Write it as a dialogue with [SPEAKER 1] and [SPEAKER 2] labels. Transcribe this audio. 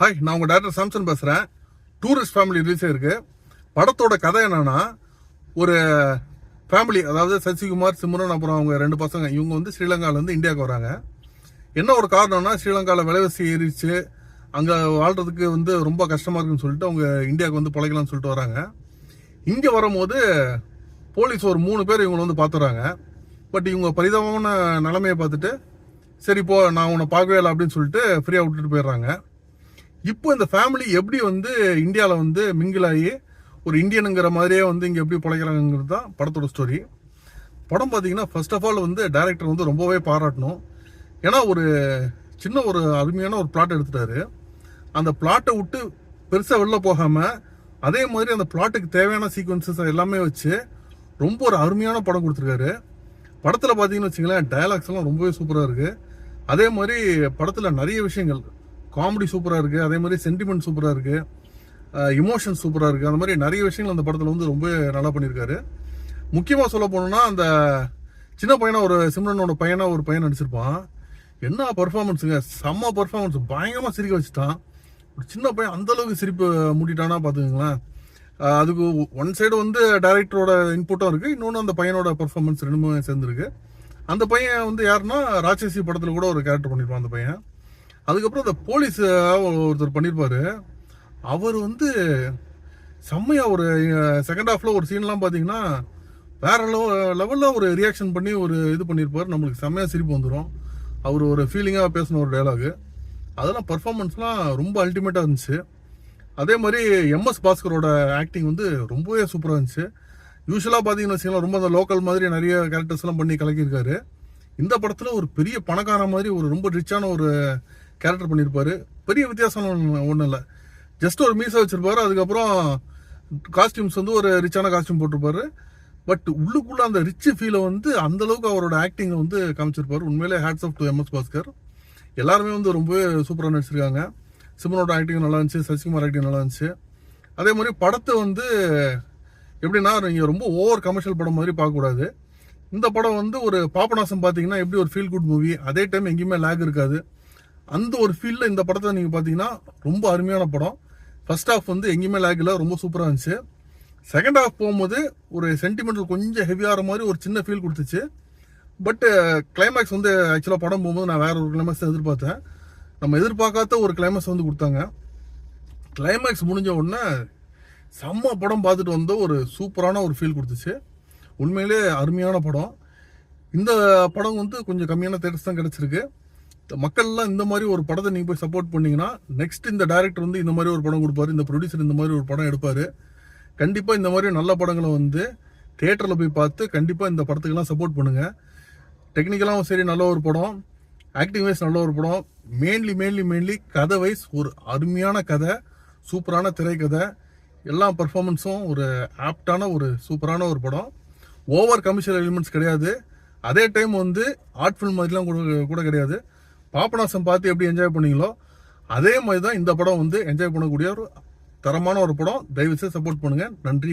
[SPEAKER 1] Hi நான் உங்கள் director Samson பேசுகிறேன் டூரிஸ்ட் ஃபேமிலி ரிலீஸ் இருக்குது படத்தோட கதை என்னென்னா ஒரு ஃபேமிலி அதாவது சசிகுமார் சிம்ரன் அப்புறம் அவங்க ரெண்டு பசங்க இவங்க வந்து ஸ்ரீலங்காவிலேருந்து இந்தியாவுக்கு வராங்க. என்ன ஒரு காரணம்னா ஸ்ரீலங்காவில் விலைவாசி ஏறிச்சு அங்கே வாழ்கிறதுக்கு வந்து ரொம்ப கஷ்டமாக இருக்குன்னு சொல்லிட்டு அவங்க இந்தியாவுக்கு வந்து பிழைக்கலாம்னு சொல்லிட்டு வராங்க. இங்கே வரும்போது போலீஸ் ஒரு மூணு பேர் இவங்களை வந்து பார்த்துறாங்க பட் இவங்க பரிதாபமான நிலைமையை பார்த்துட்டு சரி போ நான் உன்னை பார்க்கவே இல்லை அப்படின்னு சொல்லிட்டு ஃப்ரீயாக விட்டுட்டு போயிடுறாங்க. இப்போ இந்த ஃபேமிலி எப்படி வந்து இந்தியாவில் வந்து மிங்கிள் ஆகி ஒரு இந்தியனுங்கிற மாதிரியே வந்து இங்கே எப்படி பிழைக்கிறாங்கிறது தான் படத்தோட ஸ்டோரி படம் பார்த்தீங்கன்னா ஃபர்ஸ்ட் ஆஃப் ஆல் வந்து டைரக்டர் வந்து ரொம்பவே பாராட்டணும். ஏன்னா ஒரு சின்ன ஒரு அருமையான ஒரு பிளாட் எடுத்துட்டாரு. அந்த பிளாட்டை விட்டு பெருசாக வெளில போகாமல் அதே மாதிரி அந்த பிளாட்டுக்கு தேவையான சீக்வன்சஸ் எல்லாமே வச்சு ரொம்ப ஒரு அருமையான படம் கொடுத்துருக்காரு. படத்தில் பார்த்தீங்கன்னு வச்சுங்களேன் டயலாக்ஸ் எல்லாம் ரொம்பவே சூப்பராக இருக்குது அதே மாதிரி படத்தில் நிறைய விஷயங்கள் காமெடி சூப்பராக இருக்குது அதே மாதிரி சென்டிமெண்ட் சூப்பராக இருக்குது இமோஷன் சூப்பராக இருக்குது அந்த மாதிரி நிறைய விஷயங்கள் அந்த படத்தில் வந்து ரொம்ப நல்லா பண்ணியிருக்காரு. முக்கியமாக சொல்ல போனோம்னா அந்த சின்ன பையனாக ஒரு சிம்ரனோட பையனாக ஒரு பையன் நடிச்சிருப்பான். என்ன பர்ஃபார்மன்ஸுங்க செம்ம பர்ஃபார்மன்ஸ் பயங்கரமாக சிரிக்க வச்சுட்டான். ஒரு சின்ன பையன் அந்தளவுக்கு சிரிப்பு மூட்டிட்டானா பார்த்துக்கங்களேன். அதுக்கு ஒன் சைடு வந்து டைரக்டரோட இன்புட்டும் இருக்குது இன்னொன்று அந்த பையனோட பர்ஃபார்மன்ஸ் ரெண்டுமே சேர்ந்துருக்கு. அந்த பையன் வந்து யாருன்னா ராட்சசி படத்தில் கூட ஒரு கேரக்டர் பண்ணியிருப்பான் அந்த பையன். அதுக்கப்புறம் அந்த போலீஸ் ஒருத்தர் பண்ணியிருப்பாரு அவர் வந்து செம்மையாக ஒரு செகண்ட் ஹாஃப்ல ஒரு சீன்லாம் பார்த்தீங்கன்னா வேற லெவலில் ஒரு ரியாக்ஷன் பண்ணி ஒரு இது பண்ணியிருப்பார் நம்மளுக்கு செம்மையாக சிரிப்பு வந்துடும் அவர் ஒரு ஃபீலிங்காக பேசின ஒரு டைலாகு அதெல்லாம் பர்ஃபார்மன்ஸ்லாம் ரொம்ப அல்டிமேட்டாக இருந்துச்சு. அதே மாதிரி எம்எஸ் பாஸ்கரோட ஆக்டிங் வந்து ரொம்பவே சூப்பராக இருந்துச்சு. யூஸ்வலாக பார்த்தீங்கன்னு வச்சுக்கலாம் ரொம்ப அந்த லோக்கல் மாதிரி நிறைய கேரக்டர்ஸ்லாம் பண்ணி கலக்கியிருக்காரு. இந்த படத்தில் ஒரு பெரிய பணக்கார மாதிரி ஒரு ரொம்ப ரிச்சான ஒரு கேரக்டர் பண்ணியிருப்பாரு பெரிய வித்தியாசம் ஒன்றும் இல்லை. ஜஸ்ட் ஒரு மீசை வச்சுருப்பாரு. அதுக்கப்புறம் காஸ்டியூம்ஸ் வந்து ஒரு ரிச்சான காஸ்டியூம் போட்டிருப்பாரு. பட் உள்ளுக்குள்ள அந்த ரிச் ஃபீலை வந்து அந்த அளவுக்கு அவரோட ஆக்டிங்கை வந்து காமிச்சிருப்பாரு. உண்மையிலே hats off to MS Bhaskar எல்லாருமே வந்து ரொம்பவே சூப்பராக நடிச்சிருக்காங்க. சிம்மனோட ஆக்டிங் நல்லா இருந்துச்சு. சசிகுமார் ஆக்டிங் நல்லா இருந்துச்சு. அதே மாதிரி படத்தை வந்து எப்படின்னா நீங்கள் ரொம்ப ஓவர் கமர்ஷியல் படம் மாதிரி பார்க்கக்கூடாது. இந்த படம் வந்து ஒரு பாபநாசம் பார்த்தீங்கன்னா எப்படி ஒரு ஃபீல் குட் மூவி அதே டைம் எங்கேயுமே லேக் இருக்காது. அந்த ஒரு ஃபீல்டில் இந்த படத்தை நீங்கள் பார்த்தீங்கன்னா ரொம்ப அருமையான படம். ஃபர்ஸ்ட் ஹாஃப் வந்து எங்கேயுமே லேக் ரொம்ப சூப்பராக இருந்துச்சு. செகண்ட் ஹாஃப் போகும்போது ஒரு சென்டிமெண்டல் கொஞ்சம் ஹெவியாகிற மாதிரி ஒரு சின்ன ஃபீல் கொடுத்துச்சு. பட்டு கிளைமேக்ஸ் uh, வந்து ஆக்சுவலாக படம் போகும்போது நான் வேற ஒரு கிளைமேக்ஸ் தான் எதிர்பார்த்தேன். நம்ம எதிர்பார்க்காத ஒரு கிளைமேக்ஸ் வந்து கொடுத்தாங்க. கிளைமேக்ஸ் முடிஞ்ச உடனே செம்ம படம் பார்த்துட்டு வந்த ஒரு சூப்பரான ஒரு ஃபீல் கொடுத்துச்சு. உண்மையிலே அருமையான படம். இந்த படம் வந்து கொஞ்சம் கம்மியான தேட்டர்ஸ் தான் கிடச்சிருக்கு. மக்கள்லாம் இந்த மாதிரி ஒரு படத்தை நீங்கள் போய் சப்போர்ட் பண்ணீங்கன்னா நெக்ஸ்ட் இந்த டைரக்டர் வந்து இந்த மாதிரி ஒரு படம் கொடுப்பாரு இந்த ப்ரொடியூசர் இந்த மாதிரி ஒரு படம் எடுப்பார். கண்டிப்பாக இந்த மாதிரி நல்ல படங்களை வந்து தேட்டரில் போய் பார்த்து கண்டிப்பாக இந்த படத்துக்கெல்லாம் சப்போர்ட் பண்ணுங்கள் டெக்னிக்கலாகவும் சரி நல்ல ஒரு படம். ஆக்டிங் வைஸ் நல்ல ஒரு படம். மெயின்லி மெயின்லி மெயின்லி கதை வைஸ் ஒரு அருமையான கதை சூப்பரான திரைக்கதை. எல்லா பர்ஃபார்மன்ஸும் ஒரு ஆப்டான ஒரு சூப்பரான ஒரு படம். ஓவர் கமர்ஷியல் எலிமெண்ட்ஸ் கிடையாது. அதே டைம் வந்து ஆர்ட் ஃபில்ம் மாதிரிலாம் கூட கூட கிடையாது. பாபநாசம் பார்த்து எப்படி என்ஜாய் பண்ணீங்களோ அதே மாதிரி தான் இந்த படம் வந்து என்ஜாய் பண்ணக்கூடிய ஒரு தரமான ஒரு படம். தயவுசெய்து சப்போர்ட் பண்ணுங்கள் நன்றி.